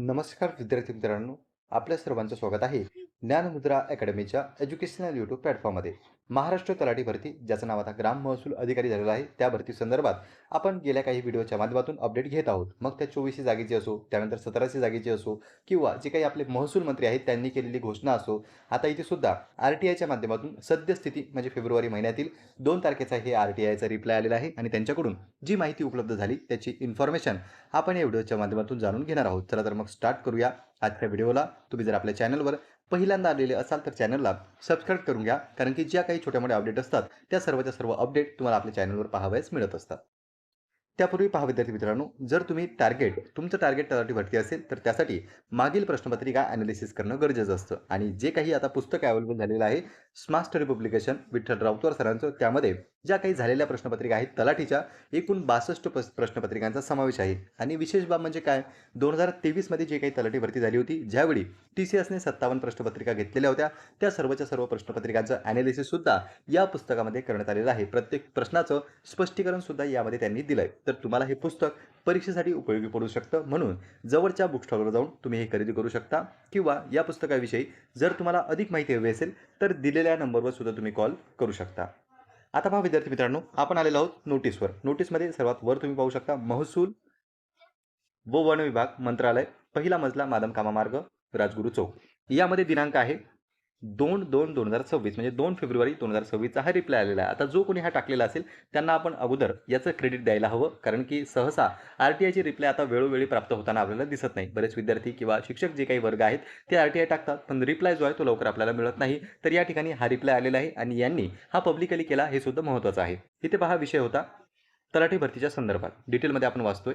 नमस्कार विद्यार्थी मित्रांनो आपल्या सर्वांचं स्वागत आहे ज्ञानमुद्रा अकॅडमीच्या एज्युकेशनल यूट्यूब प्लॅटफॉर्ममध्ये. महाराष्ट्र तलाठी भरती ज्याचं नाव आता ग्राम महसूल अधिकारी झालेला आहे त्या भरती संदर्भात आपण गेल्या काही व्हिडिओच्या माध्यमातून अपडेट घेत आहोत. मग त्या चोवीसशे जागेची असो त्यानंतर सतराशे जागेची असो किंवा जे काही आपले महसूल मंत्री आहेत त्यांनी केलेली घोषणा असो आता इथे सुद्धा आर टी आयच्या माध्यमातून सद्यस्थिती म्हणजे फेब्रुवारी महिन्यातील दोन तारखेचा हे आर टी आयचा रिप्लाय आलेला आहे आणि त्यांच्याकडून जी माहिती उपलब्ध झाली त्याची इन्फॉर्मेशन आपण या व्हिडिओच्या माध्यमातून जाणून घेणार आहोत. चला तर मग स्टार्ट करूया आजच्या व्हिडिओला. तुम्ही जर आपल्या चॅनलवर पहिल्यांदा आलेले असाल तर चॅनलला सबस्क्राईब करून घ्या कारण की ज्या काही छोट्या मोठ्या अपडेट असतात त्या सर्वच्या सर्व अपडेट तुम्हाला आपल्या चॅनलवर पाहावयास मिळत असतात. त्यापूर्वी पहा विद्यार्थी मित्रांनो जर तुम्ही टार्गेट तुमचं टार्गेट तलाठी भरती असेल तर त्यासाठी मागील प्रश्नपत्रिका ॲनालिसिस करणं गरजेचं असतं. आणि जे काही आता पुस्तक अवेलेबल झालेलं आहे स्मार्ट स्टडी पब्लिकेशन विठ्ठल राऊतवर सरांचं त्यामध्ये ज्या काही झालेल्या प्रश्नपत्रिका आहेत तलाठीच्या एकूण बासष्ट प्रश्नपत्रिकांचा समावेश आहे. आणि विशेष बाब म्हणजे काय? दोन हजार तेवीसमध्ये जे काही तलाठी भरती झाली होती ज्यावेळी टी सी एसने सत्तावन्न प्रश्नपत्रिका घेतलेल्या होत्या त्या सर्वच्या सर्व प्रश्नपत्रिकांचं ॲनालिसिससुद्धा या पुस्तकामध्ये करण्यात आलेलं आहे. प्रत्येक प्रश्नाचं स्पष्टीकरणसुद्धा यामध्ये त्यांनी दिलं आहे तर तुम्हाला हे पुस्तक परीक्षेसाठी उपयोगी पडू शकतं. म्हणून जवळच्या बुक स्टॉलवर जाऊन तुम्ही हे खरेदी करू शकता. किंवा या पुस्तकाविषयी जर तुम्हाला अधिक माहिती हवी असेल तर दिलेल्या नंबरवर सुद्धा तुम्ही कॉल करू शकता. आता पहा विद्यार्थी मित्रांनो आपण आलेलो आहोत नोटीसवर. नोटीसमध्ये सर्वात वर तुम्ही पाहू शकता महसूल व वन विभाग मंत्रालय पहिला मजला मादम कामा मार्ग राजगुरू चौक. यामध्ये दिनांक आहे दोन दोन दोन हजार सव्वीस म्हणजे दोन फेब्रुवारी दोन हजार सव्वीसचा हा रिप्लाय आलेला आहे. आता जो कोणी हा टाकलेला असेल त्यांना आपण अगोदर याचं क्रेडिट द्यायला हवं. कारण की सहसा आर टी आयची रिप्लाय आता वेळोवेळी प्राप्त होताना आपल्याला दिसत नाही. बरेच विद्यार्थी किंवा शिक्षक जे काही वर्ग आहेत ते आर टी आय टाकतात. पण रिप्लाय जो आहे तो लवकर आपल्याला मिळत नाही. तर या ठिकाणी हा रिप्लाय आलेला आहे आणि यांनी हा पब्लिकली केला हे सुद्धा महत्त्वाचं आहे. इथे पहा विषय होता तलाठी भरतीच्या संदर्भात. डिटेलमध्ये आपण वाचतोय.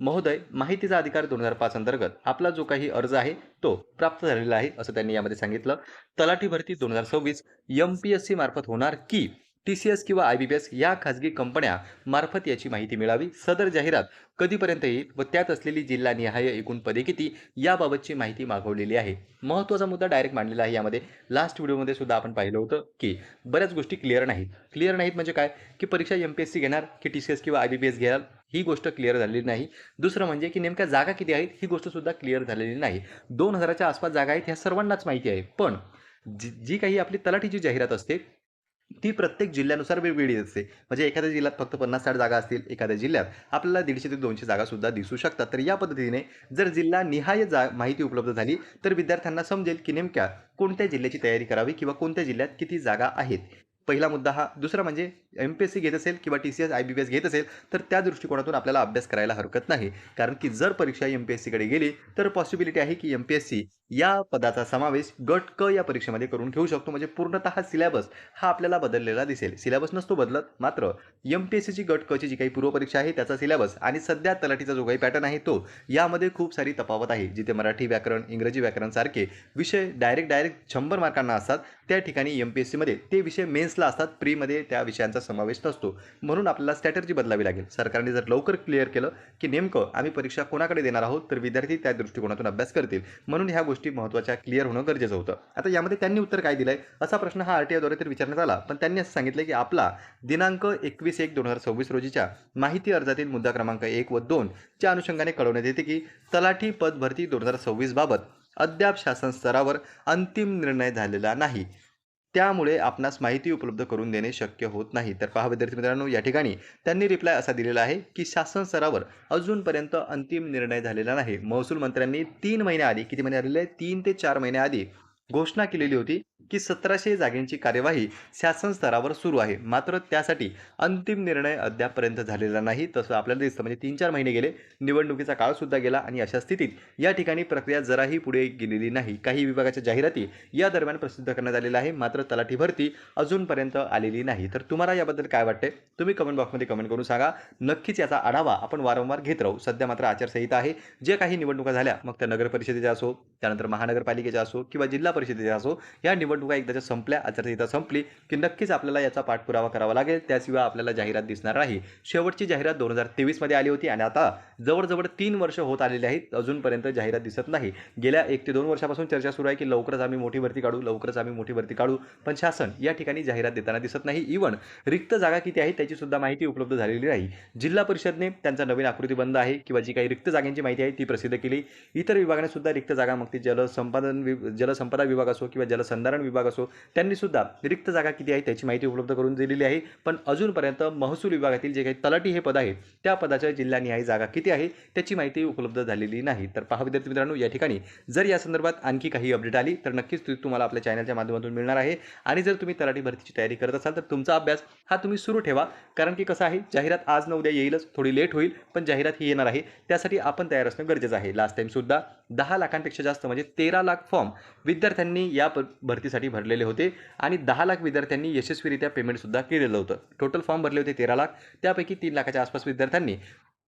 महोदय माहितीचा अधिकार दोन हजार पाच अंतर्गत. आपला जो काही अर्ज आहे तो प्राप्त झालेला आहे असं त्यांनी यामध्ये सांगितलं. तलाठी भरती दोन हजार सव्वीस एम पी एस सी मार्फत होणार की टी सी एस किंवा आय बी पी एस या खाजगी कंपन्या मार्फत याची माहिती मिळावी? सदर जाहिरात कधीपर्यंत येईल व त्यात असलेली जिल्हानिहाय एकूण पदे किती? याबाबतची माहिती मागवलेली आहे. महत्त्वाचा मुद्दा डायरेक्ट मांडलेला आहे यामध्ये. लास्ट व्हिडिओमध्ये सुद्धा आपण पाहिलं होतं की बऱ्याच गोष्टी क्लिअर नाहीत. क्लिअर नाहीत म्हणजे काय? की परीक्षा एम पी एस सी घेणार की टी सी एस किंवा आय बी पी एस घेणार? ही गोष्ट क्लिअर झालेली नाही. दुसरं म्हणजे की नेमक्या जागा किती आहेत ही गोष्टसुद्धा क्लिअर झालेली नाही. दोन हजाराच्या आसपास जागा आहेत ह्या सर्वांनाच माहिती आहे. पण जी जी काही आपली तलाठीची जाहिरात असते ती प्रत्येक जिल्ह्यानुसार वेगवेगळी असते. म्हणजे एखाद्या जिल्ह्यात फक्त पन्नास साठ जागा असतील एखाद्या जिल्ह्यात आपल्याला दीडशे ते दोनशे जागासुद्धा दिसू शकतात. तर या पद्धतीने जर जिल्हा निहाय जा माहिती उपलब्ध झाली तर विद्यार्थ्यांना समजेल की नेमक्या कोणत्या जिल्ह्याची तयारी करावी किंवा कोणत्या जिल्ह्यात किती जागा आहेत. पहिला मुद्दा हा. दुसरा म्हणजे एम पी एस सी घेत असेल किंवा T C S I B P S घेत असेल तर त्या दृष्टिकोनातून आपल्याला अभ्यास करायला हरकत नाही. कारण की जर परीक्षा एम पी एस सीकडे गेली तर पॉसिबिलिटी आहे की एम पी एस सी या पदाचा समावेश गट क या परीक्षेमध्ये करून घेऊ शकतो. म्हणजे पूर्णतः सिलेबस हा आपल्याला बदललेला दिसेल. सिलेबस नसतो बदलत मात्र एम पी एस सीची गट कची जी काही पूर्वपरीक्षा आहे त्याचा सिलेबस आणि सध्या तलाठीचा जो काही पॅटर्न आहे तो यामध्ये खूप सारी तफावत आहे. जिथे मराठी व्याकरण इंग्रजी व्याकरण सारखे विषय डायरेक्ट डायरेक्ट शंभर मार्कांना असतात. त्या ठिकाणी एम पी एस सीमध्ये ते विषय मेन्सला असतात. प्रीमध्ये त्या विषयांचा समावेश नसतो म्हणून आपल्याला स्ट्रॅटर्जी बदलावी लागेल. सरकारने जर लवकर क्लिअर केलं की नेमकं आम्ही परीक्षा कोणाकडे देणार आहोत तर विद्यार्थी त्या दृष्टिकोनातून अभ्यास करतील. म्हणून ह्या गोष्टी महत्त्वाच्या क्लिअर होणं गरजेचं होतं. आता यामध्ये त्यांनी उत्तर काय दिलंय? असा प्रश्न हा आर टी आयद्वारे तर विचारण्यात आला. पण त्यांनी असं सांगितलं की आपला दिनांक एकवीस एक दोन हजार सव्वीस रोजीच्या माहिती अर्जातील मुद्दा क्रमांक एक व दोनच्या अनुषंगाने कळवण्यात येते की तलाठी पद भरती दोन हजार सव्वीस बाबत अद्याप शासन स्तरावर अंतिम निर्णय झालेला नाही. त्यामुळे आपणास माहिती उपलब्ध करून देणे शक्य होत नाही. तर पहा विद्यार्थी मित्रांनो या ठिकाणी त्यांनी रिप्लाय असा दिलेला आहे की शासन स्तरावर अजूनपर्यंत अंतिम निर्णय झालेला नाही. महसूल मंत्र्यांनी तीन महिन्याआधी किती महिने आलेले? तीन ते चार महिन्याआधी घोषणा केलेली होती. की सतराशे जागेंची कार्यवाही शासन स्तरावर सुरू आहे. मात्र त्यासाठी अंतिम निर्णय अद्यापपर्यंत झालेला नाही. तसं आपल्याला दिसतं. म्हणजे तीन चार महिने गेले. निवडणुकीचा काळसुद्धा गेला आणि अशा स्थितीत या ठिकाणी प्रक्रिया जराही पुढे गेलेली नाही. काही विभागाच्या जाहिराती या दरम्यान प्रसिद्ध करण्यात आलेल्या आहे मात्र तलाठी भरती अजूनपर्यंत आलेली नाही. तर तुम्हाला याबद्दल काय वाटते तुम्ही कमेंट बॉक्समध्ये कमेंट करून सांगा. नक्कीच याचा आढावा आपण वारंवार घेत राहू. सध्या मात्र आचारसंहिता आहे. जे काही निवडणुका झाल्या मग त्या नगर परिषदेच्या असो त्यानंतर महानगरपालिकेच्या असो किंवा जिल्हा परिषदेच्या असो या निवड निवडणुका एकदाच्या संपल्या आचारसंहिता संपली की नक्कीच आपल्याला याचा पाठपुरावा करावा लागेल. त्याशिवाय आपल्याला जाहिरात दिसणार नाही. शेवटची जाहिरात दोन हजार तेवीसमध्ये आली होती आणि आता जवळजवळ तीन वर्ष होत आलेली आहेत. अजूनपर्यंत जाहिरात दिसत नाही. गेल्या एक ते दोन वर्षापासून चर्चा सुरू आहे की लवकरच आम्ही मोठी भरती काढू लवकरच आम्ही मोठी भरती काढू. पण शासन या ठिकाणी जाहिरात देताना दिसत नाही. इव्हन रिक्त जागा किती आहे त्याची सुद्धा माहिती उपलब्ध झालेली नाही. जिल्हा परिषदने त्यांचा नवीन आकृती बंद आहे किंवा जी काही रिक्त जागांची माहिती आहे ती प्रसिद्ध केली. इतर विभागाने सुद्धा रिक्त जागा मग ती जलसंपादन वि जलसंपदा विभाग असो किंवा जलसंधारण विभाग असो त्यांनी सुद्धा रिक्त जागा किती आहे त्याची माहिती उपलब्ध करून दिलेली आहे. पण अजूनपर्यंत महसूल विभागातील जे काही तलाठी हे पद आहे त्या पदाच्या जिल्हानिहाय जागा किती आहे त्याची माहिती उपलब्ध झालेली नाही. तर पहा विद्यार्थी मित्रांनो या ठिकाणी जर या संदर्भात आणखी काही अपडेट आली तर नक्कीच ती तुम्हाला आपल्या चॅनलच्या माध्यमातून मिळणार आहे. आणि जर तुम्ही तलाठी भरतीची तयारी करत असाल तर तुमचा अभ्यास हा तुम्ही सुरू ठेवा. कारण की कसं आहे जाहिरात आज न उद्या येईलच थोडी लेट होईल पण जाहिरात ही येणार आहे. त्यासाठी आपण तयार असणं गरजेचं आहे. लास्ट टाईमसुद्धा दहा लाखांपेक्षा जास्त म्हणजे तेरा लाख फॉर्म विद्यार्थ्यांनी या भरती भरतीसाठी भरलेले होते आणि दहा लाख विद्यार्थ्यांनी यशस्वीरित्या पेमेंटसुद्धा केलेलं होतं. टोटल फॉर्म भरले होते तेरा लाख. त्यापैकी तीन लाखाच्या आसपास विद्यार्थ्यांनी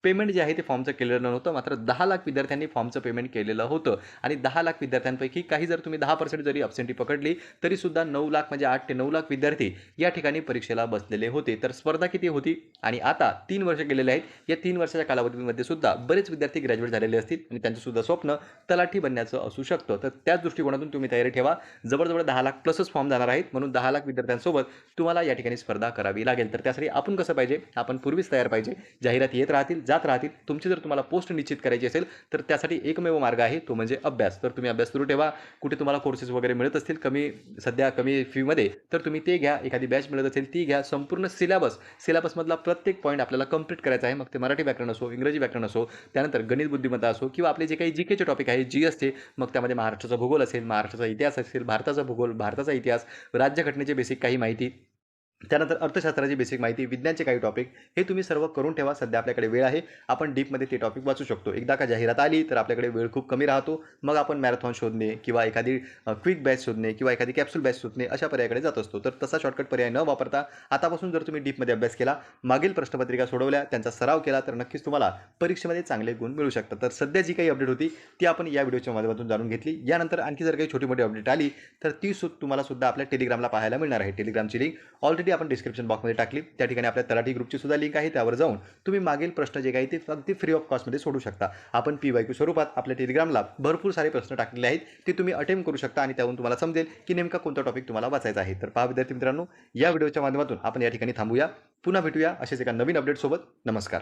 पेमेंट जे आहे ते फॉर्मचं केलेलं नव्हतं. मात्र दहा लाख विद्यार्थ्यांनी फॉर्मचं पेमेंट केलेलं होतं. आणि दहा लाख विद्यार्थ्यांपैकी काही जर तुम्ही दहा पर्सेंट जरी अब्सेंटी पकडली तरीसुद्धा नऊ लाख म्हणजे आठ ते नऊ लाख विद्यार्थी या ठिकाणी परीक्षेला बसलेले होते. तर स्पर्धा किती होती? आणि आता तीन वर्ष गेलेले आहेत. या तीन वर्षाच्या कालावधीमध्ये सुद्धा बरेच विद्यार्थी ग्रॅज्युएट झालेले असतील आणि त्यांचंसुद्धा स्वप्न तलाठी बनण्याचं असू शकतं. तर त्याच दृष्टिकोनातून तुम्ही तयारी ठेवा. जवळजवळ दहा लाख प्लसच फॉर्म जाणार आहेत. म्हणून दहा लाख विद्यार्थ्यांसोबत तुम्हाला या ठिकाणी स्पर्धा करावी लागेल. तर त्यासाठी आपण कसं पाहिजे? आपण पूर्वीच तयार पाहिजे. जाहिरात येत राहतील. जात राहतील तुमची जर तुम्हाला पोस्ट निश्चित करायची असेल तर त्यासाठी एकमेव मार्ग आहे तो म्हणजे अभ्यास. तर तुम्ही अभ्यास सुरू ठेवा. कुठे तुम्हाला कोर्सेस वगैरे मिळत असतील कमी सध्या कमी फीमध्ये तर तुम्ही ते घ्या. एखादी बॅच मिळत असेल ती घ्या. संपूर्ण सिलेबस सिलेबसमधला प्रत्येक पॉईंट आपल्याला कंप्लीट करायचा आहे. मग ते मराठी व्याकरण असो इंग्रजी व्याकरण असो त्यानंतर गणित बुद्धिमत्ता असो किंवा आपले जे काही जी केचे टॉपिक आहे जी असते मग त्यामध्ये महाराष्ट्राचा भूगोल असेल महाराष्ट्राचा इतिहास असेल भारताचा भूगोल भारताचा इतिहास राज्यघटनेचे बेसिक काही माहिती त्यानंतर अर्थशास्त्राची बेसिक माहिती विज्ञानचे काही टॉपिक हे तुम्ही सर्व करून ठेवा. सध्या आपल्याकडे वेळ आहे. आपण डीपमध्ये ते टॉपिक वाचू शकतो. एकदा का जाहिरात आली तर आपल्याकडे वेळ खूप कमी राहतो. मग आपण मॅरेथॉन शोधणे किंवा एखादी क्विक बॅच शोधणे किंवा एखादी कॅप्सूल बॅच शोधणे अशा पर्यायाकडे जात असतो. तर तसा शॉर्टकट पर्याय न वापरता आतापासून जर तुम्ही डीपमध्ये अभ्यास केला मागील प्रश्नपत्रिका सोडवल्या त्यांचा सराव केला तर नक्कीच तुम्हाला परीक्षेमध्ये चांगले गुण मिळू शकतात. तर सध्या जी काही अपडेट होती ती आपण या व्हिडिओच्या माध्यमातून जाणून घेतली. यानंतर आणखी जर काही छोटी मोठी अपडेट आली तर ती सु तुम्हाला सुद्धा आपल्या टेलिग्रामला पाहायला मिळणार आहे. टेलिग्रामची लिंक ऑलरेडी आपण डिस्क्रिप्शन बॉक्समध्ये टाकली. त्या ठिकाणी आपल्या तलाठी ग्रुपची सुद्धा लिंक आहे त्यावर जाऊन तुम्ही मागील प्रश्न जे काही ते अगदी फ्री ऑफ कॉस्टमध्ये सोडू शकता. आपण पी वाय क्यू स्वरूपात आपल्या टेलिग्रामला भरपूर सारे प्रश्न टाकलेले आहेत. ते तुम्ही अटेम्प्ट करू शकता आणि त्यावरून तुम्हाला समजेल की नेमका कोणता टॉपिक तुम्हाला वाचायचा आहे. तर पहा विद्यार्थी मित्रांनो या व्हिडिओच्या माध्यमातून आपण या ठिकाणी थांबूया. पुन्हा भेटूया असेच एका नवीन अपडेटसोबत नमस्कार.